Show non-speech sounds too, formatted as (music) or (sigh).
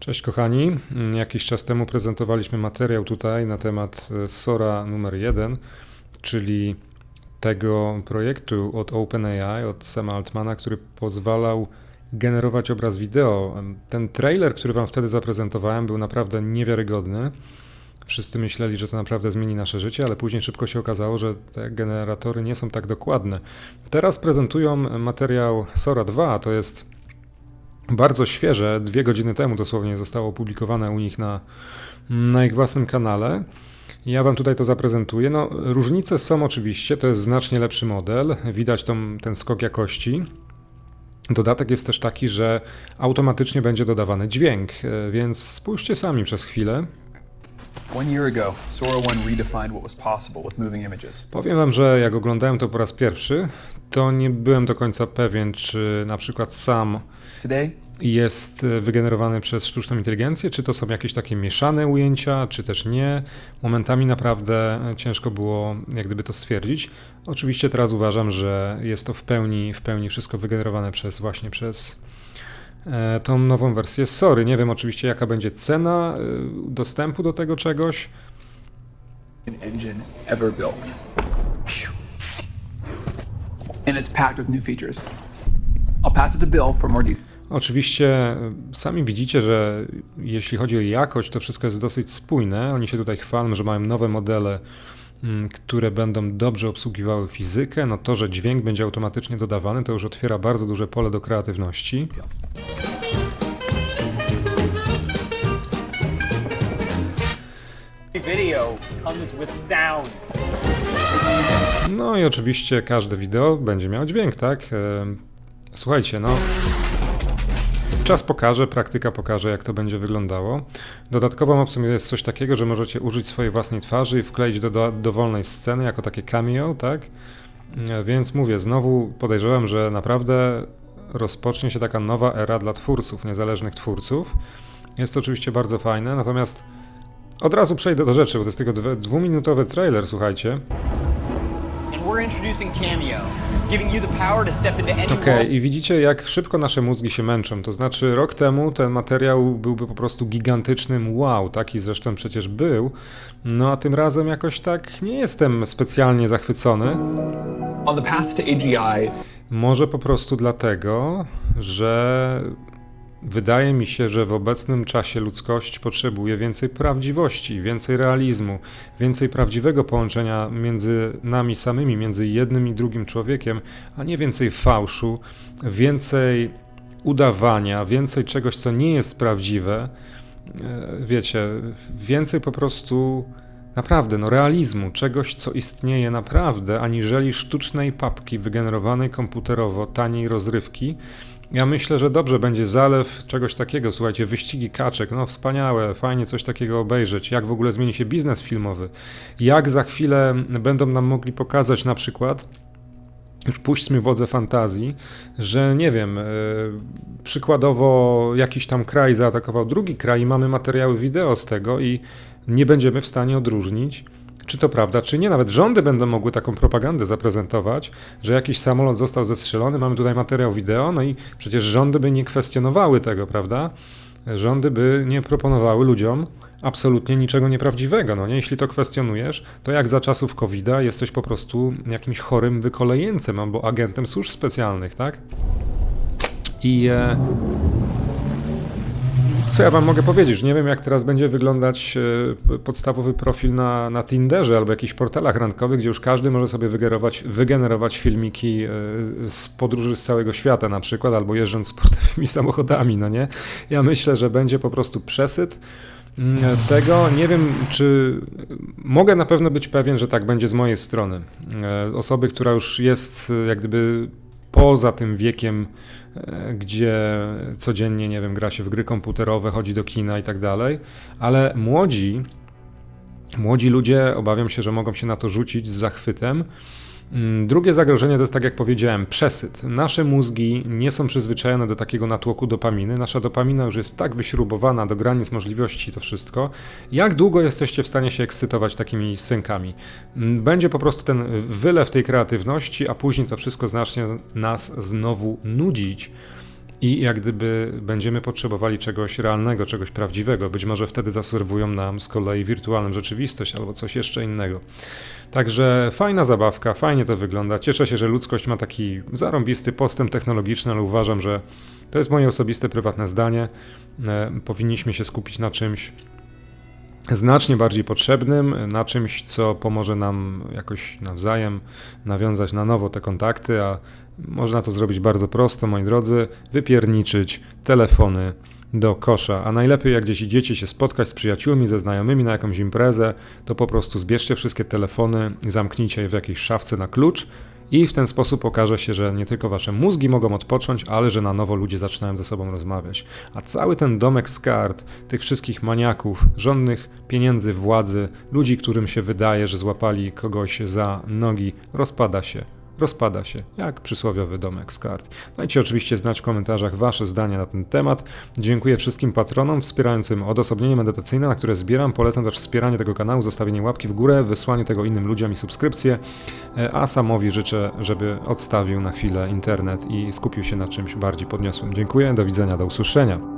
Cześć kochani. Mm, Jakiś czas temu prezentowaliśmy materiał tutaj na temat e, Sora numer 1, czyli tego projektu od OpenAI, od Sama Altmana, który pozwalał generować obraz wideo. Ten trailer, który wam wtedy zaprezentowałem, był naprawdę niewiarygodny. Wszyscy myśleli, że to naprawdę zmieni nasze życie, ale później szybko się okazało, że te generatory nie są tak dokładne. Teraz prezentują materiał Sora 2, to jest bardzo świeże, dwie godziny temu dosłownie zostało opublikowane u nich na, na ich własnym kanale. Ja Wam tutaj to zaprezentuję. No, różnice są oczywiście, to jest znacznie lepszy model, widać tą, ten skok jakości. Dodatek jest też taki, że automatycznie będzie dodawany dźwięk, e, więc spójrzcie sami przez chwilę. Powiem Wam, że jak oglądałem to po raz pierwszy, to nie byłem do końca pewien, czy na przykład sam jest e, wygenerowany przez sztuczną inteligencję, czy to są jakieś takie mieszane ujęcia, czy też nie. Momentami naprawdę e, ciężko było jak gdyby to stwierdzić. Oczywiście teraz uważam, że jest to w pełni, w pełni wszystko wygenerowane przez właśnie przez tą nową wersję. Sorry, nie wiem oczywiście jaka będzie cena e, dostępu do tego czegoś. engine ever built. And it's packed with new features. I'll pass it to Bill for more details. Oczywiście e, sami widzicie, że jeśli chodzi o jakość, to wszystko jest dosyć spójne. Oni się tutaj chwalą, że mają nowe modele, które będą dobrze obsługiwały fizykę. No to, że dźwięk będzie automatycznie dodawany, to już otwiera bardzo duże pole do kreatywności. No i oczywiście każde wideo będzie miało dźwięk, tak? Słuchajcie, no. Czas pokaże, praktyka pokaże, jak to będzie wyglądało. Dodatkową opcją jest coś takiego, że możecie użyć swojej własnej twarzy i wkleić do, do dowolnej sceny jako takie cameo, tak? E, Więc mówię, znowu podejrzewam, że naprawdę rozpocznie się taka nowa era dla twórców, niezależnych twórców. Jest to oczywiście bardzo fajne, natomiast od razu przejdę do rzeczy, bo to jest tylko dwu- dwuminutowy trailer, słuchajcie. We're introducing Cameo, giving you the power to step into any Okej, i widzicie, jak szybko nasze mózgi się męczą. To znaczy, rok temu ten materiał byłby po prostu gigantycznym wow, taki zresztą przecież był. No a tym razem jakoś tak nie jestem specjalnie zachwycony. On the path to AGI, Może po prostu dlatego, że wydaje mi się, że w obecnym czasie ludzkość potrzebuje więcej prawdziwości, więcej realizmu, więcej prawdziwego połączenia między nami samymi, między jednym i drugim człowiekiem, a nie więcej fałszu, więcej udawania, więcej czegoś, co nie jest prawdziwe. E, Wiecie, więcej po prostu naprawdę, no realizmu, czegoś, co istnieje naprawdę, aniżeli sztucznej papki wygenerowanej komputerowo, taniej rozrywki. Ja myślę, że dobrze będzie zalew czegoś takiego. Słuchajcie, wyścigi kaczek, no wspaniałe, fajnie coś takiego obejrzeć. Jak w ogóle zmieni się biznes filmowy? Jak za chwilę będą nam mogli pokazać na przykład, już puśćmy wodze fantazji, że nie wiem, e, przykładowo jakiś tam kraj zaatakował drugi kraj i mamy materiały wideo z tego i nie będziemy w stanie odróżnić, czy to prawda, czy nie. Nawet rządy będą mogły taką propagandę zaprezentować, że jakiś samolot został zestrzelony, mamy tutaj materiał wideo, no i przecież rządy by nie kwestionowały tego, prawda? Rządy by nie proponowały ludziom absolutnie niczego nieprawdziwego. No nie? Jeśli to kwestionujesz, to jak za czasów COVID-a jesteś po prostu jakimś chorym wykolejeńcem albo agentem służb specjalnych, tak? I e, co ja wam mogę powiedzieć? Nie wiem, jak teraz będzie wyglądać e, podstawowy profil na, na Tinderze albo jakichś portalach randkowych, gdzie już każdy może sobie wygenerować, wygenerować filmiki e, z podróży z całego świata na przykład, albo jeżdżąc (laughs) sportowymi samochodami, no nie? Ja myślę, że będzie po prostu przesyt mm, tego. Nie wiem, czy mogę na pewno być pewien, że tak będzie z mojej strony. E, Osoby, która już jest jak gdyby poza tym wiekiem, e, gdzie codziennie, nie wiem, gra się w gry komputerowe, chodzi do kina i tak dalej, ale młodzi, młodzi ludzie, obawiam się, że mogą się na to rzucić z zachwytem. Mm, Drugie zagrożenie to jest, tak jak powiedziałem, przesyt. Nasze mózgi nie są przyzwyczajone do takiego natłoku dopaminy. Nasza dopamina już jest tak wyśrubowana do granic możliwości, to wszystko. Jak długo jesteście w stanie się ekscytować takimi synkami? Mm, Będzie po prostu ten wylew tej kreatywności, a później to wszystko znacznie nas znowu nudzić. I jak gdyby będziemy potrzebowali czegoś realnego, czegoś prawdziwego. Być może wtedy zaserwują nam z kolei wirtualną rzeczywistość albo coś jeszcze innego. Także fajna zabawka, fajnie to wygląda. Cieszę się, że ludzkość ma taki zarąbisty postęp technologiczny, ale uważam, że to jest moje osobiste, prywatne zdanie. E, Powinniśmy się skupić na czymś znacznie bardziej potrzebnym, na czymś, co pomoże nam jakoś nawzajem nawiązać na nowo te kontakty, a można to zrobić bardzo prosto, moi drodzy, wypierniczyć telefony do kosza, a najlepiej jak gdzieś idziecie się spotkać z przyjaciółmi, ze znajomymi na jakąś imprezę, to po prostu zbierzcie wszystkie telefony, zamknijcie je w jakiejś szafce na klucz i w ten sposób okaże się, że nie tylko wasze mózgi mogą odpocząć, ale że na nowo ludzie zaczynają ze sobą rozmawiać. A cały ten domek z kart, tych wszystkich maniaków, żądnych pieniędzy, władzy, ludzi, którym się wydaje, że złapali kogoś za nogi, rozpada się. Rozpada się, jak przysłowiowy domek z kart. Dajcie oczywiście znać w komentarzach Wasze zdania na ten temat. Dziękuję wszystkim patronom wspierającym odosobnienie medytacyjne, na które zbieram. Polecam też wspieranie tego kanału, zostawienie łapki w górę, wysłanie tego innym ludziom i subskrypcję. E, A samowi życzę, żeby odstawił na chwilę internet i skupił się na czymś bardziej podniosłym. Dziękuję, do widzenia, do usłyszenia.